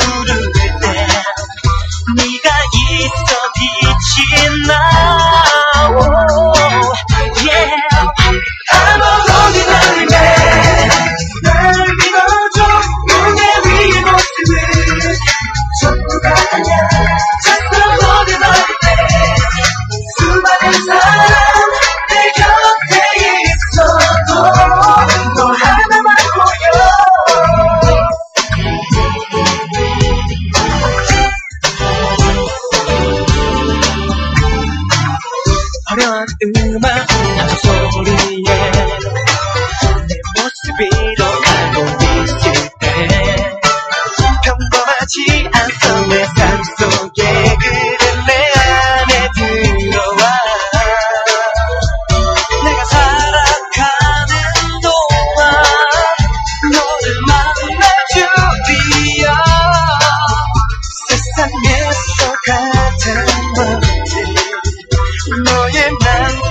do do. do 화려한 음악 소리에 내 모습이로 man.